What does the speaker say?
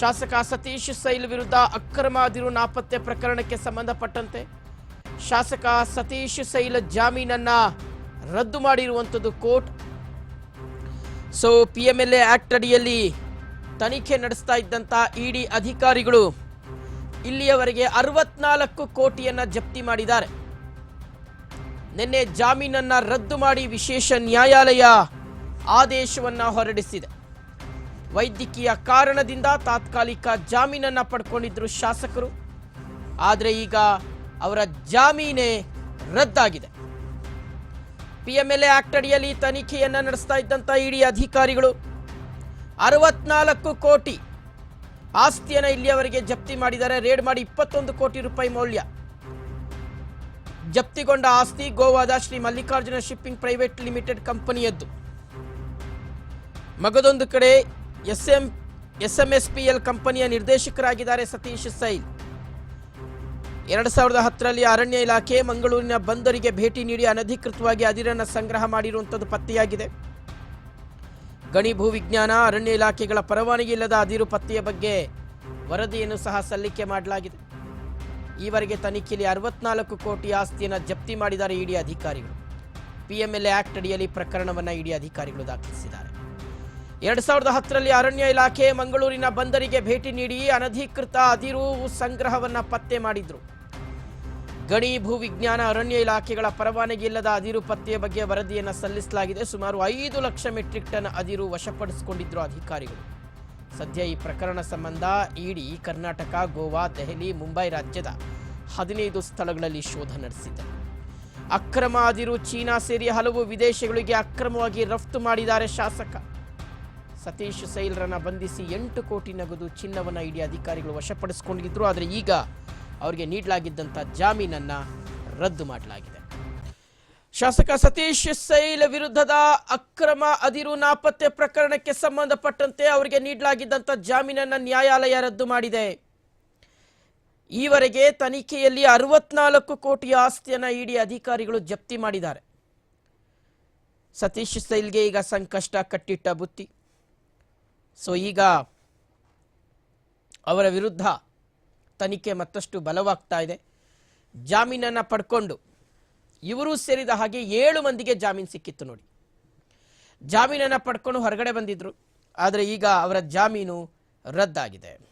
ಶಾಸಕ ಸತೀಶ್ ಸೈಲ್ ವಿರುದ್ಧ ಅಕ್ರಮ ಅದಿರು ನಾಪತ್ತೆ ಪ್ರಕರಣಕ್ಕೆ ಸಂಬಂಧಪಟ್ಟಂತೆ ಶಾಸಕ ಸತೀಶ್ ಸೈಲ್ ಜಾಮೀನನ್ನ ರದ್ದು ಮಾಡಿರುವಂಥದ್ದು court. So P M L A ಅಡಿಯಲ್ಲಿ ತನಿಖೆ ನಡೆಸ್ತಾ ಇದ್ದಂಥ ಇಡಿ ಅಧಿಕಾರಿಗಳು ಇಲ್ಲಿಯವರೆಗೆ ಅರವತ್ನಾಲ್ಕು ಕೋಟಿಯನ್ನ ಜಪ್ತಿ ಮಾಡಿದ್ದಾರೆ. ನಿನ್ನೆ ಜಾಮೀನನ್ನ ರದ್ದು ಮಾಡಿ ವಿಶೇಷ ನ್ಯಾಯಾಲಯ ಆದೇಶವನ್ನ ಹೊರಡಿಸಿದೆ. ವೈದ್ಯಕೀಯ ಕಾರಣದಿಂದ ತಾತ್ಕಾಲಿಕ ಜಾಮೀನನ್ನ ಪಡ್ಕೊಂಡಿದ್ರು ಶಾಸಕರು. ಆದರೆ ಈಗ ಅವರ ಜಾಮೀನೇ ರದ್ದಾಗಿದೆ. ಪಿಎಂಎಲ್ಎ ಆಕ್ಟ್ ಅಡಿಯಲ್ಲಿ ತನಿಖೆಯನ್ನ ನಡೆಸ್ತಾ ಇದ್ದಂಥ ಇಡಿ ಅಧಿಕಾರಿಗಳು. ಅರವತ್ನಾಲ್ಕು ಕೋಟಿ ಆಸ್ತಿಯನ್ನ ಇಲ್ಲಿಯವರೆಗೆ ಜಪ್ತಿ ಮಾಡಿದ್ದಾರೆ. ರೇಡ್ ಮಾಡಿ ಇಪ್ಪತ್ತೊಂದು ಕೋಟಿ ರೂಪಾಯಿ ಮೌಲ್ಯ. ಜಪ್ತಿಗೊಂಡ ಆಸ್ತಿ ಗೋವಾದ Shri Mallikarjuna shipping private limited ಕಂಪನಿಯದ್ದು. ಮಗದೊಂದು ಕಡೆ S M S M S P L ಕಂಪನಿಯ ನಿರ್ದೇಶಕರಾಗಿದ್ದಾರೆ ಸತೀಶ್ ಸೈಲ್. ಎರಡು ಸಾವಿರದ ಹತ್ತರಲ್ಲಿ ಅರಣ್ಯ ಇಲಾಖೆ ಮಂಗಳೂರಿನ ಬಂದರಿಗೆ ಭೇಟಿ ನೀಡಿ ಅನಧಿಕೃತವಾಗಿ ಅದಿರನ್ನು ಸಂಗ್ರಹ ಮಾಡಿರುವಂಥದ್ದು ಪತ್ತೆಯಾಗಿದೆ. ಗಣಿ ಭೂ ವಿಜ್ಞಾನ, ಅರಣ್ಯ ಇಲಾಖೆಗಳ ಪರವಾನಗಿ ಇಲ್ಲದ ಅದಿರು ಪತ್ತೆಯ ಬಗ್ಗೆ ವರದಿಯನ್ನು ಸಹ ಸಲ್ಲಿಕೆ ಮಾಡಲಾಗಿದೆ. ಈವರೆಗೆ ತನಿಖೆಯಲ್ಲಿ ಅರವತ್ನಾಲ್ಕು ಕೋಟಿ ಆಸ್ತಿಯನ್ನು ಜಪ್ತಿ ಮಾಡಿದ್ದಾರೆ ಇಡಿ ಅಧಿಕಾರಿಗಳು. ಪಿಎಂಎಲ್ಎ ಆಕ್ಟ್ ಅಡಿಯಲ್ಲಿ ಪ್ರಕರಣವನ್ನು ಇಡಿ ಅಧಿಕಾರಿಗಳು ದಾಖಲಿಸಿದ್ದಾರೆ. ಎರಡು ಸಾವಿರದ ಹತ್ತರಲ್ಲಿ ಅರಣ್ಯ ಇಲಾಖೆ ಮಂಗಳೂರಿನ ಬಂದರಿಗೆ ಭೇಟಿ ನೀಡಿ ಅನಧಿಕೃತ ಅದಿರು ಸಂಗ್ರಹವನ್ನ ಪತ್ತೆ ಮಾಡಿದ್ರು. ಗಣಿ ಭೂವಿಜ್ಞಾನ ಅರಣ್ಯ ಇಲಾಖೆಗಳ ಪರವಾನಗಿ ಇಲ್ಲದ ಅದಿರು ಪತ್ತೆಯ ಬಗ್ಗೆ ವರದಿಯನ್ನು ಸಲ್ಲಿಸಲಾಗಿದೆ. ಸುಮಾರು ಐದು ಲಕ್ಷ ಮೆಟ್ರಿಕ್ ಟನ್ ಅದಿರು ವಶಪಡಿಸಿಕೊಂಡಿದ್ರು ಅಧಿಕಾರಿಗಳು. ಸದ್ಯ ಈ ಪ್ರಕರಣ ಸಂಬಂಧ ಇಡಿ ಕರ್ನಾಟಕ, ಗೋವಾ, ದೆಹಲಿ, ಮುಂಬೈ ರಾಜ್ಯದ ಹದಿನೈದು ಸ್ಥಳಗಳಲ್ಲಿ ಶೋಧ ನಡೆಸಿದೆ. ಅಕ್ರಮ ಅದಿರು ಚೀನಾ ಸೇರಿ ಹಲವು ವಿದೇಶಗಳಿಗೆ ಅಕ್ರಮವಾಗಿ ರಫ್ತು ಮಾಡಿದ್ದಾರೆ ಶಾಸಕ. ಸತೀಶ್ ಸೈಲ್ರನ್ನ ಬಂಧಿಸಿ ಎಂಟು ಕೋಟಿ ನಗದು ಚಿನ್ನವನ್ನು ಇಡಿ ಅಧಿಕಾರಿಗಳು ವಶಪಡಿಸಿಕೊಂಡಿದ್ರು. ಆದರೆ ಈಗ ಅವರಿಗೆ ನೀಡಲಾಗಿದ್ದಂಥ ಜಾಮೀನನ್ನು ರದ್ದು ಮಾಡಲಾಗಿದೆ. ಶಾಸಕ ಸತೀಶ್ ಸೈಲ್ ವಿರುದ್ಧದ ಅಕ್ರಮ ಅದಿರು ನಾಪತ್ತೆ ಪ್ರಕರಣಕ್ಕೆ ಸಂಬಂಧಪಟ್ಟಂತೆ ಅವರಿಗೆ ನೀಡಲಾಗಿದ್ದಂಥ ಜಾಮೀನನ್ನು ನ್ಯಾಯಾಲಯ ರದ್ದು ಮಾಡಿದೆ. ಈವರೆಗೆ ತನಿಖೆಯಲ್ಲಿ ಅರವತ್ನಾಲ್ಕು ಕೋಟಿ ಆಸ್ತಿಯನ್ನು ಇಡಿ ಅಧಿಕಾರಿಗಳು ಜಪ್ತಿ ಮಾಡಿದ್ದಾರೆ. ಸತೀಶ್ ಸೈಲ್ಗೆ ಈಗ ಸಂಕಷ್ಟ ಕಟ್ಟಿಟ್ಟ ಬುತ್ತಿ. ಸೊ ಈಗ ಅವರ ವಿರುದ್ಧ ತನಿಖೆ ಮತ್ತಷ್ಟು ಬಲವಾಗ್ತಾ ಇದೆ. ಜಾಮೀನನ್ನು ಪಡ್ಕೊಂಡು ಇವರು ಸೇರಿದ ಹಾಗೆ ಏಳು ಮಂದಿಗೆ ಜಾಮೀನು ಸಿಕ್ಕಿತ್ತು ನೋಡಿ. ಜಾಮೀನನ್ನು ಪಡ್ಕೊಂಡು ಹೊರಗಡೆ ಬಂದಿದ್ರು. ಆದರೆ ಈಗ ಅವರ ಜಾಮೀನು ರದ್ದಾಗಿದೆ.